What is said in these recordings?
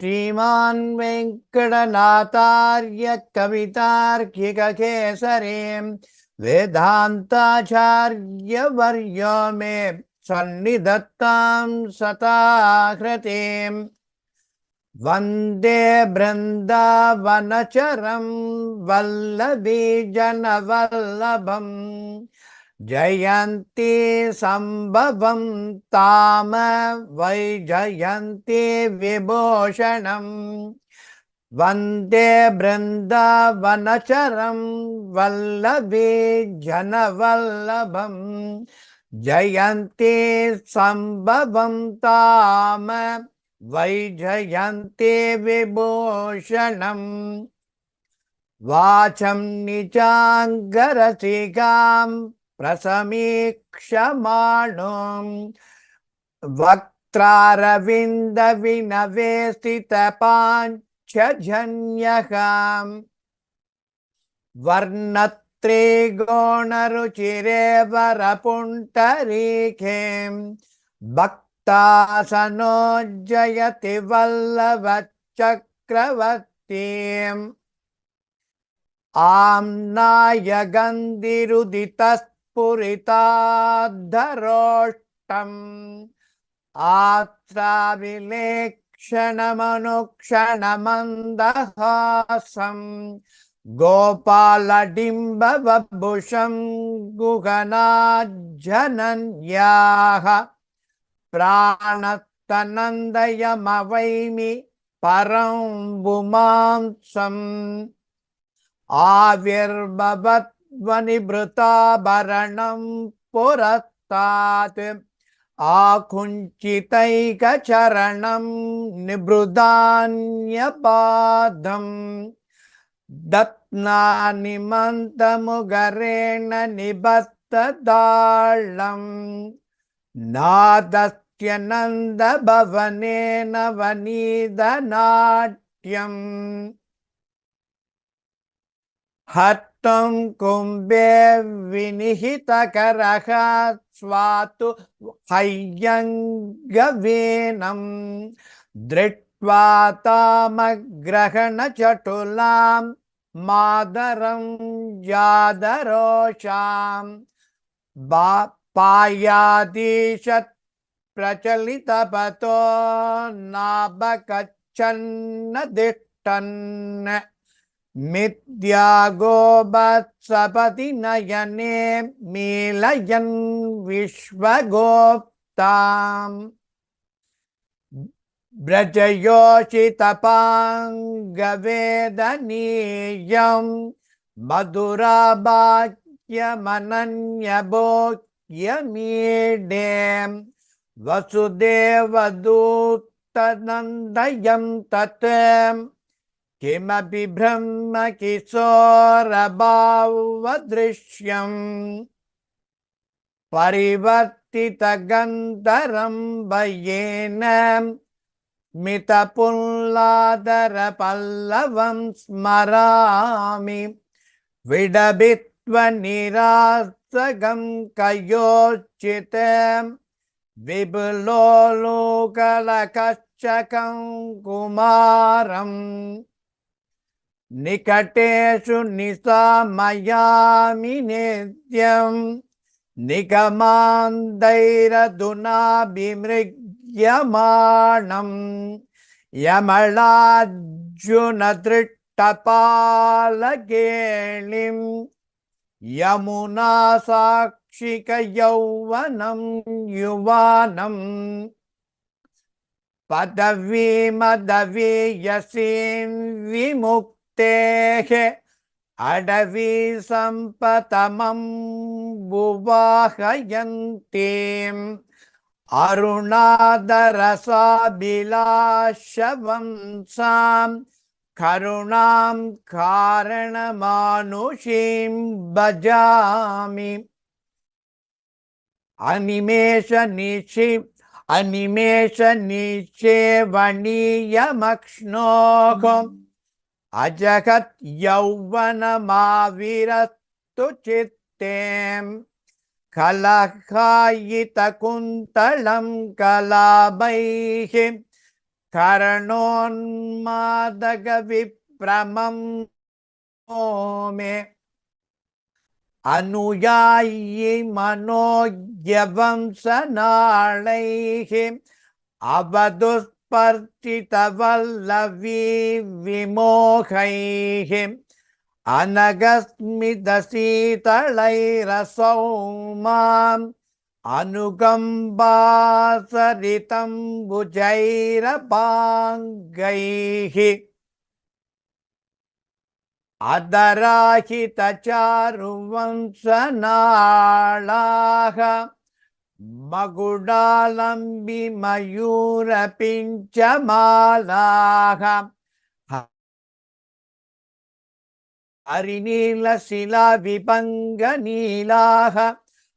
श्रीमान् वेङ्कटनाथार्य कवितार्किककेसरीं वेदान्ताचार्यवर्यो मे सन्निधत्तां सताहृतिम् वन्दे बृन्दावनचरं वल्लभीजनवल्लभम् ஜயந்தி சம்பவம் தாம வை ஜயந்தி விபூஷணம் வந்தே பிருந்தாவனச்சரம் வல்லபி ஜனவல்லபம் ஜயந்தி சம்பவம் தாம வை ஜயந்தி விபூஷணம் வாசம் நிஜாங்கரசிகாம் ప్రసమీక్షమాణుం వక్త్రారవింద వినవే స్థిత పాంచజన్య వర్ణత్రిగోణరుచిరేవరపుంటరీఖే భక్తాసనోజ్జయతి వల్లవచక్రవర్తీం ఆం నాయ గంధిరుదితస్ गन्धिरुदितस्फुरिताद्धरोष्टम् आत्राविलेक्षणमनुक्षणमन्दहासम् गोपालडिम्बवभुषं गुहनाज्जनन्याः प्राणस्तनन्दयमवैमि परं पुमांसम् निभृताभरणं पुरस्तात्। आकुञ्चितैकचरणं निभृधान्यबाधम् दत्नानिमन्तमुगरेण निबत्तदाळम् नादत्यनन्दभवनेन वनीदनाट्यम्। हत् రక్తం కుంభే వినిహితకర స్వాతు హయ్యంగవీనం దృష్ట్వా తామగ్రహణచటులాం మాదరం జాదరోషాం బా పాయాదీశత్ ప్రచలితపతో నాభకచ్చన్న దిట్టన్ गोवत्सपति नयने मीलयन् विश्वगोप्ताम्। व्रजयोषितपाङ्गवेदनीयं मधुराभाग्यमनन्यभोग्यमीडे वसुदेवदूतनन्दयं तत् किमपि ब्रह्म किशोरभावदृश्यम् परिवर्तितगन्धरं वयेन स्मितपुल्लादरपल्लवं स्मरामि विडभित्वनिरासगं कयोचित् विपुलोलोकलकश्चकं कुमारम् निकटेषु निशामयामि नित्यम् निगमान्दैरधुनाभिमृग्यमाणम् यमलार्जुनदृष्टपालगेलिम् यमुना साक्षिकयौवनं युवानम् पदवीमदवीयसीं தேகே அடவி சம்பதமம் புவாகயந்தீம் அருணாதரசாபிலாஷவம் சாம் கருணாம் காரணமானுஷீம் பஜாமி. அனிமேஷ நீச்சி அனிமேஷ நீச்சே அஜகத் யௌவனமாவிரத்து சித்தேம். கலகாயித குந்தளம் கலாபைஹி கரணோன்மாதக விப்ரமம் ஓமே அனுயாயி மனோஜவம்ச நாளைஹி அவதுஸ் अवदुस्पर्शितवल्लवी विमोहैः अनगस्मितशीतलैरसौ माम् अनुकम्बासरितं भुजैरपाङ्गैः अदराहितचारुवंशनाळाः मकुडालम्बिमयूरपिञ्चमालाः हरिनीलशिलाविपङ्गनीलाः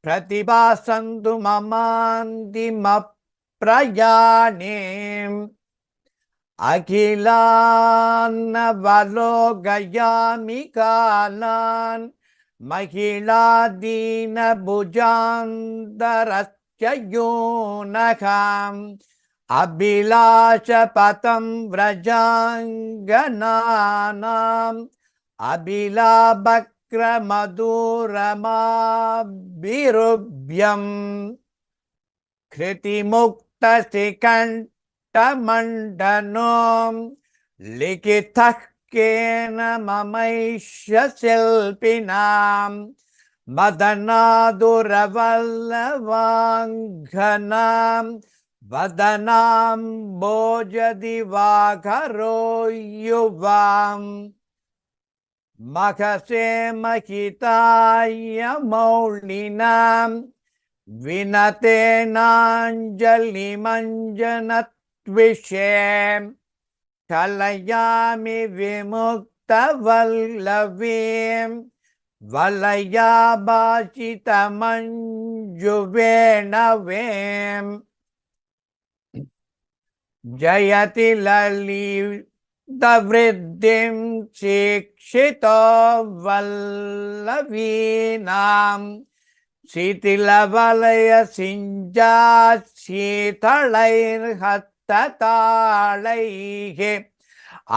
प्रतिभासन्तु ममान्तिमप्रयाणे अखिलान्नवलोकयामि कालान् महिलादीनभुजान्तरश्च योनखाम् अभिलाषपथं व्रजाङ्गनानाम् अभिलाभक्रमधुरमाभिरुभ्यम् टमण्डनो लिखितः केन ममैष्य शिल्पिनां मदनादुरवल्लवाङ्घनां वदनां भोजदिवाकरो युवाम् महसे महिताय मौलिनां கலையாமி விமுக்த வல்லவீம் வலயாபாசித மஞ்சுவேணவேம் ஜயதி லலிதவிருத்திம் சிக்ஷிதோ வல்லவீனாம் சிதிலவலய சிஞ்சா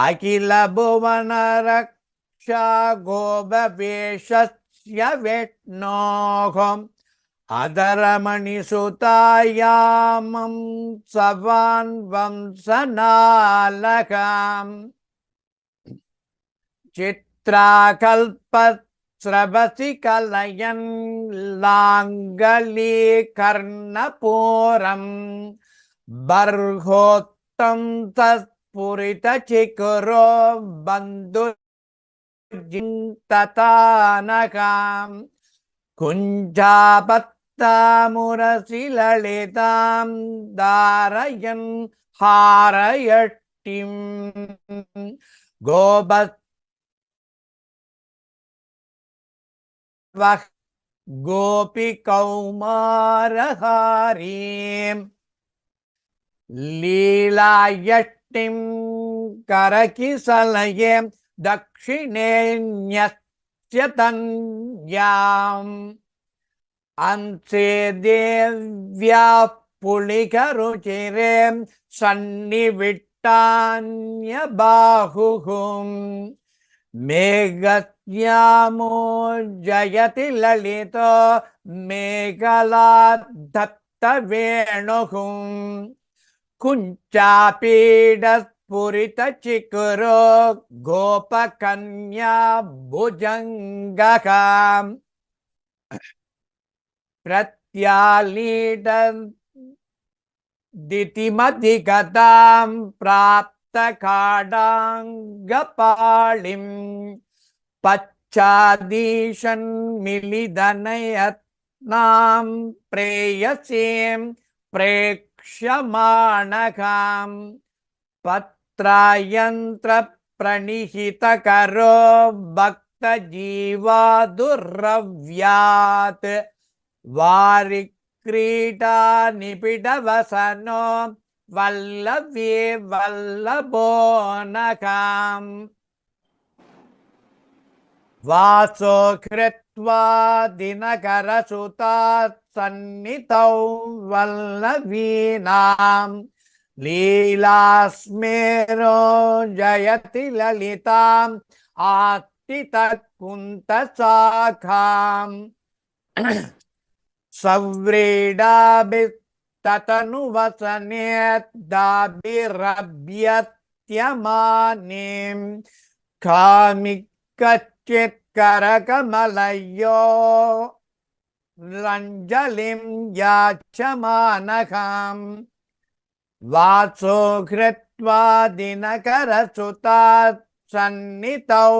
अखिल भुवनरक्षा गोपवेशस्य विष्णोः अधरमणिसुतायामं सवान् वंशनालकाम् चित्राकल्पत् स्रवसि कलयन् लाङ्गलीकर्णपूरम् बर्होत्तं तत्पुरितचिकुरो बन्धुजिन्ततानकाम् कुञ्जापत्तामुरसि ललितां धारयन् हारयष्टिम् गोबत् वः गोपिकौमारहारीं लीलायष्टिं करकिसलये दक्षिणेन्यस्य तन्याम्। अंसे देव्याः पुलिकरुचिरे सन्निविट्टान्यबाहुः मेघस्यामो जयति ललितो मेघलाद्धत्तवेणुः कुञ्चापीडस्फुरितचिकुरो गोपकन्या भुजङ्गः प्रत्यालीडितिमधिगतां प्राप्तकाडाङ्गपाणिं पच्चादीशन्मिलिदनयत्नां प्रेयसीं प्रेक् क्षमाणकां पत्रायन्त्रप्रणिहितकरो भक्तजीवा दुरव्यात् वल्लव्ये वल्लभोनकाम्। वासो कृत् दिनकरसुतात् सन्नितौ वल्लवीनाम् लीलास्मेरो जयति ललिताम् आत्तितत्कुन्तशाखाम् सव्रीडाभिस्ततनुवसनेद्दाभिरभ्यत्यमानीम् कामिकच्चित् करकमलयो रञ्जलिं याचमानकाम् वाचो कृत्वा दिनकरसुतात् सन्नितौ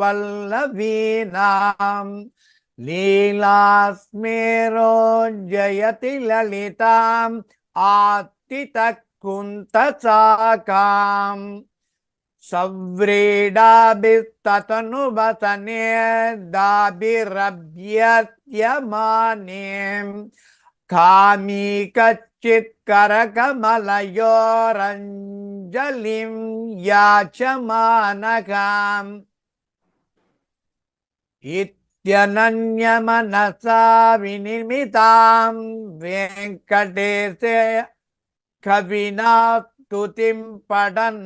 वल्लवीनाम् लीलास्मेरो जयति ललिताम् आत्तितकुन्तचाकाम् सव्रीडाभिस्ततनुवसने दाभिरभ्यत्यमानीम् कामी कच्चित् करकमलयोरञ्जलिं याचमानकाम् इत्यनन्यमनसा विनिर्मितां वेङ्कटेशे कविना स्तुतिं पठन्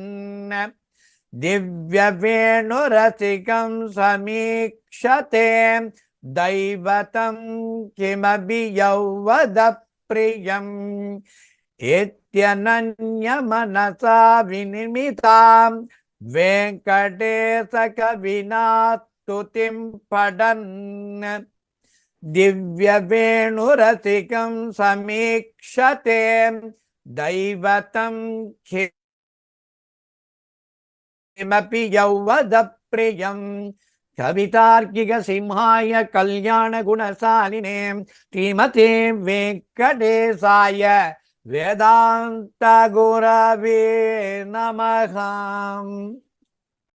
दिव्यवेणुरसिकं समीक्षते। दैवतं किमपि यौवदप्रियम् इत्यनन्यमनसा विनिर्मितां वेङ्कटेशकविना स्तुतिं दिव्यवेणुरसिकं समीक्षते। दैवतं किमपि यौवदप्रियम् कवितार्किकसिंहाय कल्याणगुणशालिने श्रीमते वेङ्कटेशाय वेदान्तगुरवे नमः